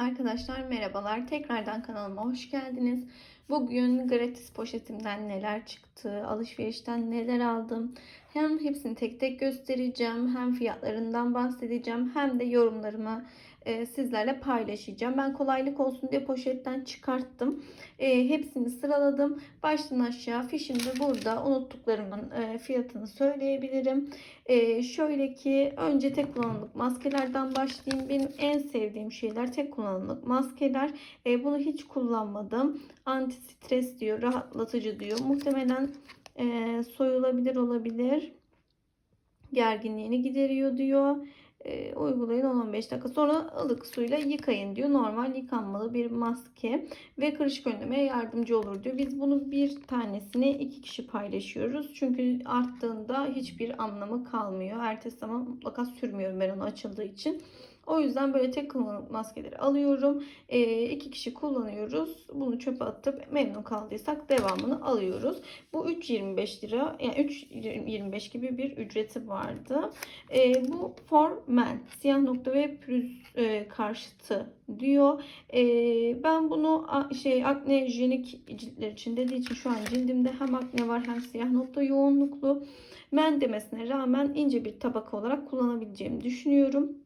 Arkadaşlar merhabalar. Tekrardan kanalıma hoş geldiniz. Bugün gratis poşetimden neler çıktı, alışverişten neler aldım. Hem hepsini tek tek göstereceğim, hem fiyatlarından bahsedeceğim, hem de yorumlarımı e, sizlerle paylaşacağım. Ben kolaylık olsun diye poşetten çıkarttım. E, hepsini sıraladım. Baştan aşağı fişimde burada unuttuklarımın e, fiyatını söyleyebilirim. E, şöyle ki önce tek kullanımlık maskelerden başlayayım. Benim en sevdiğim şeyler tek kullanımlık maskeler. E, bunu hiç kullanmadım. Anti stres diyor, rahatlatıcı diyor. Muhtemelen e, soyulabilir olabilir. Gerginliğini gideriyor diyor. E, uygulayın 10-15 dakika sonra ılık suyla yıkayın diyor. Normal yıkanmalı bir maske ve kırışık önlemeye yardımcı olur diyor. Biz bunu bir tanesini iki kişi paylaşıyoruz. Çünkü arttığında hiçbir anlamı kalmıyor. Ertesi zaman mutlaka sürmüyorum ben onu açıldığı için. O yüzden böyle tek kullanımlık maskeleri alıyorum. E, iki kişi kullanıyoruz. Bunu çöpe atıp memnun kaldıysak devamını alıyoruz. Bu 3.25 lira yani 3.25 gibi bir ücreti vardı. E, bu for men siyah nokta ve pürüz e, karşıtı diyor. E, ben bunu a, şey akne jenik ciltler için dediği için şu an cildimde hem akne var hem siyah nokta yoğunluklu. Men demesine rağmen ince bir tabaka olarak kullanabileceğimi düşünüyorum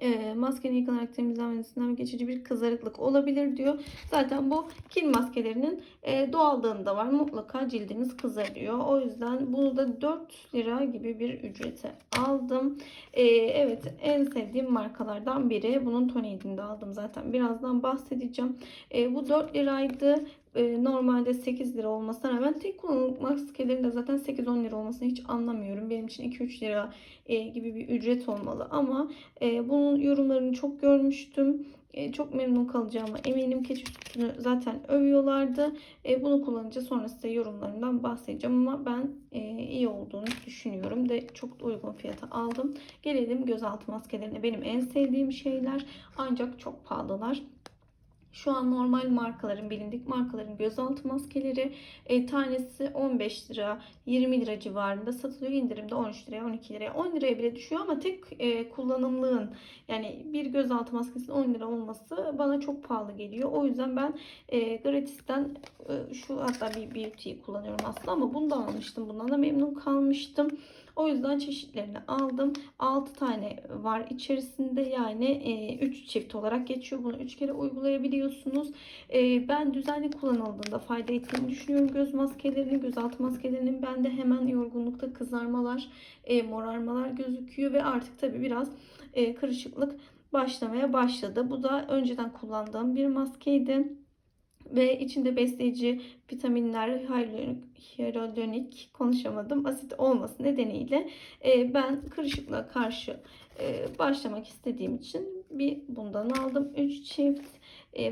e, maskenin yıkanarak temizlenmesinden geçici bir kızarıklık olabilir diyor. Zaten bu kil maskelerinin e, doğallığında var. Mutlaka cildiniz kızarıyor. O yüzden bunu da 4 lira gibi bir ücrete aldım. E, evet en sevdiğim markalardan biri. Bunun Tony'dinde aldım zaten. Birazdan bahsedeceğim. E, bu 4 liraydı e, normalde 8 lira olmasına rağmen tek kullanımlık maskelerin de zaten 8-10 lira olmasını hiç anlamıyorum. Benim için 2-3 lira e, gibi bir ücret olmalı ama e, bunun yorumlarını çok görmüştüm. E, çok memnun kalacağıma eminim. Keçi sütünü zaten övüyorlardı. E, bunu kullanınca sonra size yorumlarından bahsedeceğim ama ben e, iyi olduğunu düşünüyorum de çok uygun fiyata aldım. Gelelim gözaltı maskelerine. Benim en sevdiğim şeyler ancak çok pahalılar. Şu an normal markaların, bilindik markaların gözaltı maskeleri e, tanesi 15 lira, 20 lira civarında satılıyor. İndirimde 13 liraya, 12 liraya, 10 liraya bile düşüyor ama tek e, kullanımlığın yani bir gözaltı maskesinin 10 lira olması bana çok pahalı geliyor. O yüzden ben e, gratisten e, şu hatta bir beauty'yi kullanıyorum aslında ama bunu da almıştım. Bundan da memnun kalmıştım. O yüzden çeşitlerini aldım. 6 tane var içerisinde yani 3 e, çift olarak geçiyor. Bunu 3 kere uygulayabiliyorsunuz. E, ben düzenli kullanıldığında fayda ettiğini düşünüyorum. Göz maskelerini, gözaltı maskelerinin bende hemen yorgunlukta kızarmalar, e, morarmalar gözüküyor ve artık tabi biraz kırışıklık başlamaya başladı. Bu da önceden kullandığım bir maskeydi ve içinde besleyici vitaminler, hyaluronik konuşamadım asit olması nedeniyle e, ben kırışıklığa karşı e, başlamak istediğim için bir bundan aldım. 3 çift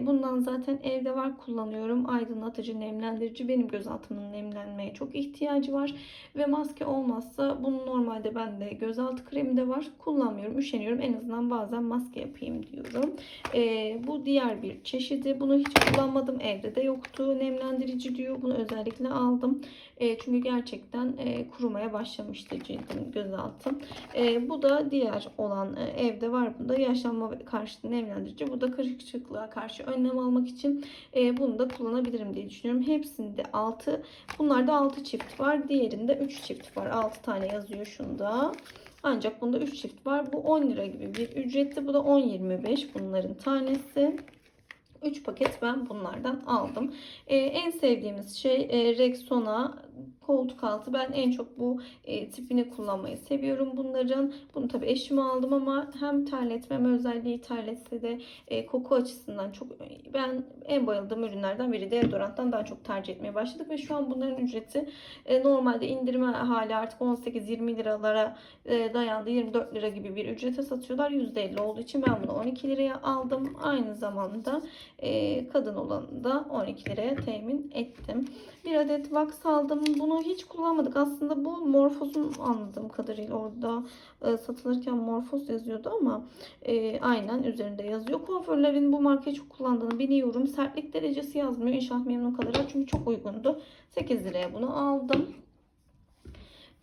bundan zaten evde var kullanıyorum. Aydınlatıcı, nemlendirici. Benim göz altımın nemlenmeye çok ihtiyacı var. Ve maske olmazsa bunun normalde bende gözaltı kremi de var. Kullanmıyorum. Üşeniyorum. En azından bazen maske yapayım diyorum. E, bu diğer bir çeşidi. Bunu hiç kullanmadım. Evde de yoktu. Nemlendirici diyor. Bunu özellikle aldım. E, çünkü gerçekten e, kurumaya başlamıştı cildim, gözaltım. E, bu da diğer olan e, evde var. Bunda yaşlanma karşıtı nemlendirici. Bu da kırışıklığa karşı karşı önlem almak için e, bunu da kullanabilirim diye düşünüyorum. Hepsinde 6. Bunlarda 6 çift var. Diğerinde 3 çift var. 6 tane yazıyor şunda. Ancak bunda 3 çift var. Bu 10 lira gibi bir ücretli. Bu da 10.25 bunların tanesi. 3 paket ben bunlardan aldım. Ee, en sevdiğimiz şey e, Rexona koltuk altı. Ben en çok bu e, tipini kullanmayı seviyorum bunların. Bunu tabi eşime aldım ama hem terletmem özelliği terletse de e, koku açısından çok ben en bayıldığım ürünlerden biri deodoranttan daha çok tercih etmeye başladık ve şu an bunların ücreti e, normalde indirme hali artık 18-20 liralara e, dayandı. 24 lira gibi bir ücrete satıyorlar. %50 olduğu için ben bunu 12 liraya aldım. Aynı zamanda e, kadın olanı da 12 liraya temin ettim. Bir adet wax aldım. Bunu hiç kullanmadık. Aslında bu Morphos'un anladığım kadarıyla orada e, satılırken Morphos yazıyordu ama e, aynen üzerinde yazıyor. Kuaförlerin bu markayı çok kullandığını biliyorum. Sertlik derecesi yazmıyor. İnşallah memnun kalırlar. Çünkü çok uygundu. 8 liraya bunu aldım.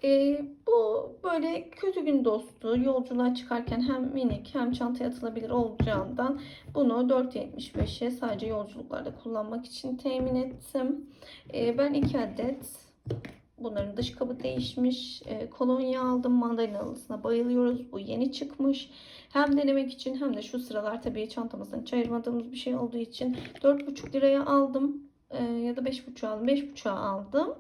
E, bu böyle kötü gün dostu yolculuğa çıkarken hem minik hem çantaya atılabilir olacağından bunu 4.75'e sadece yolculuklarda kullanmak için temin ettim. E, ben 2 adet bunların dış kabı değişmiş. E, kolonya aldım. Mandalina bayılıyoruz. Bu yeni çıkmış. Hem denemek için hem de şu sıralar tabii çantamızdan hiç ayırmadığımız bir şey olduğu için 4,5 liraya aldım. E, ya da 5,5 aldım. 5,5'a aldım.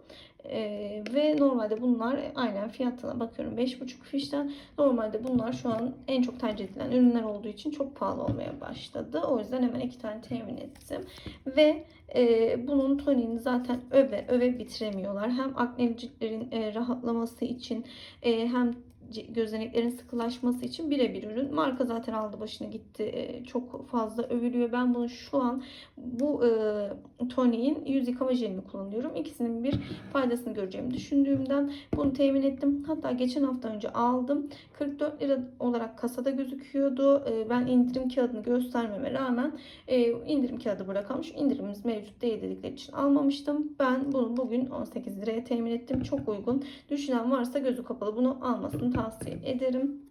Ee, ve normalde bunlar aynen fiyatına bakıyorum 5,5 fişten normalde bunlar şu an en çok tercih edilen ürünler olduğu için çok pahalı olmaya başladı. O yüzden hemen iki tane temin ettim. Ve e, bunun toniğini zaten öve öve bitiremiyorlar. Hem akneli ciltlerin e, rahatlaması için e, hem gözeneklerin sıkılaşması için birebir ürün. Marka zaten aldı başını gitti. E, çok fazla övülüyor. Ben bunu şu an bu e, toniğin yüz yıkama jelini kullanıyorum. İkisinin bir faydasını göreceğimi düşündüğümden bunu temin ettim. Hatta geçen hafta önce aldım. 44 lira olarak kasada gözüküyordu. E, ben indirim kağıdını göstermeme rağmen e, indirim kağıdı bırakılmış. İndirimimiz mevcut değil dedikleri için almamıştım. Ben bunu bugün 18 liraya temin ettim. Çok uygun. Düşünen varsa gözü kapalı bunu almasını tavsiye ederim.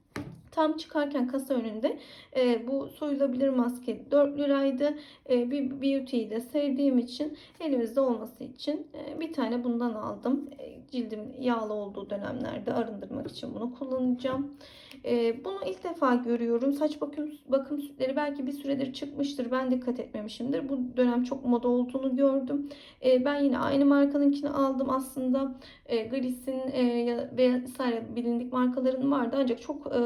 Tam çıkarken kasa önünde e, bu soyulabilir maske 4 liraydı. E, bir beauty'yi de sevdiğim için elimizde olması için e, bir tane bundan aldım. E, cildim yağlı olduğu dönemlerde arındırmak için bunu kullanacağım. E, bunu ilk defa görüyorum. Saç bakım, bakım sütleri belki bir süredir çıkmıştır. Ben dikkat etmemişimdir. Bu dönem çok moda olduğunu gördüm. E, ben yine aynı markanınkini aldım aslında. E, Gliss'in e, vesaire bilindik markaların vardı ancak çok e,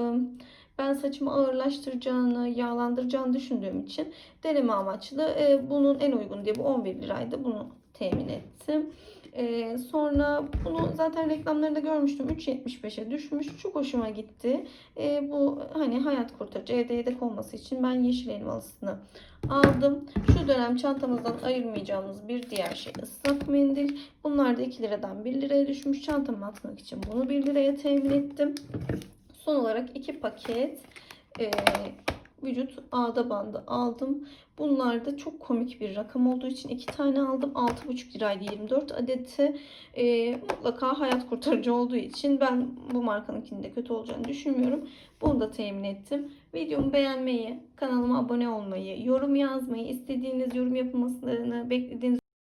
ben saçımı ağırlaştıracağını, yağlandıracağını düşündüğüm için deneme amaçlı e, bunun en uygun diye bu 11 liraydı. Bunu temin ettim. E, sonra bunu zaten reklamlarında görmüştüm. 3.75'e düşmüş. Çok hoşuma gitti. E, bu hani hayat kurtarıcı evde yedek olması için ben yeşil elmalısını aldım. Şu dönem çantamızdan ayırmayacağımız bir diğer şey ıslak mendil. Bunlar da 2 liradan 1 liraya düşmüş. Çantama atmak için bunu 1 liraya temin ettim. Son olarak 2 paket e, vücut ağda bandı aldım. Bunlar da çok komik bir rakam olduğu için iki tane aldım. 6,5 liraydı 24 adeti. E, mutlaka hayat kurtarıcı olduğu için ben bu markanınkinin de kötü olacağını düşünmüyorum. Bunu da temin ettim. Videomu beğenmeyi, kanalıma abone olmayı, yorum yazmayı, istediğiniz yorum yapılmasını beklediğiniz